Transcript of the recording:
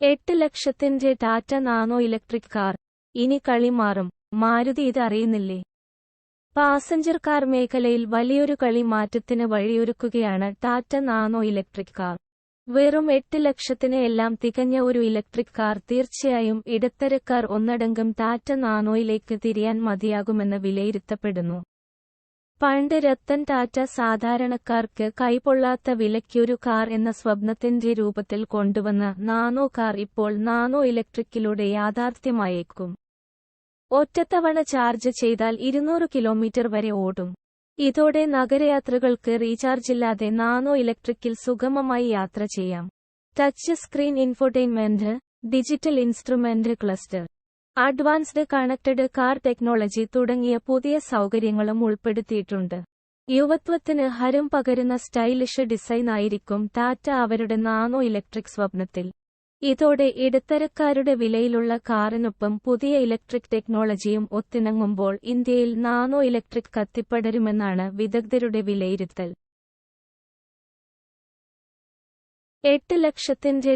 എട്ട് ലക്ഷത്തിന്റെ Tata Nano electric car. ഇനി കളി മാറും. മാരുതി ഇത് അറിയുന്നില്ലേ? പാസഞ്ചർ കാർ മേഖലയിൽ വലിയൊരു കളി മാറ്റത്തിന് വഴിയൊരുക്കുകയാണ് ടാറ്റ നാനോ ഇലക്ട്രിക് കാർ. വെറും എട്ട് ലക്ഷത്തിന് എല്ലാം തികഞ്ഞ ഒരു ഇലക്ട്രിക് കാർ തീർച്ചയായും ഇടത്തരക്കാർ ഒന്നടങ്കം ടാറ്റ നാനോയിലേക്ക് തിരിയാൻ മതിയാകുമെന്ന് വിലയിരുത്തപ്പെടുന്നു. പണ്ട് രത്തൻ ടാറ്റ സാധാരണക്കാർക്ക് കൈപൊള്ളാത്ത വിലയ്ക്കൊരു കാർ എന്ന സ്വപ്നത്തിന്റെ രൂപത്തിൽ കൊണ്ടുവന്ന നാനോ കാർ ഇപ്പോൾ നാനോ ഇലക്ട്രിക്കിലൂടെ യാഥാർത്ഥ്യമായേക്കും. ഒറ്റത്തവണ ചാർജ് ചെയ്താൽ ഇരുന്നൂറ് കിലോമീറ്റർ വരെ ഓടും. ഇതോടെ നഗരയാത്രകൾക്ക് റീചാർജില്ലാതെ നാനോ ഇലക്ട്രിക്കിൽ സുഗമമായി യാത്ര ചെയ്യാം. Touch screen infotainment digital instrument cluster. Advanced connected car technology തുടങ്ങിയ പുതിയ സൗകര്യങ്ങളും ഉൾപ്പെടുത്തിയിട്ടുണ്ട്. യുവത്വത്തിന് ഹരം പകരുന്ന സ്റ്റൈലിഷ് ഡിസൈനായിരിക്കും ടാറ്റ അവരുടെ നാനോ ഇലക്ട്രിക് സ്വപ്നത്തിൽ. ഇതോടെ ഇടത്തരക്കാരുടെ വിലയിലുള്ള കാറിനൊപ്പം പുതിയ ഇലക്ട്രിക് ടെക്നോളജിയും ഒത്തിണങ്ങുമ്പോൾ ഇന്ത്യയിൽ നാനോ ഇലക്ട്രിക് കത്തിപ്പടരുമെന്നാണ് വിദഗ്ധരുടെ വിലയിരുത്തൽ. എട്ട് ലക്ഷത്തിന്റെ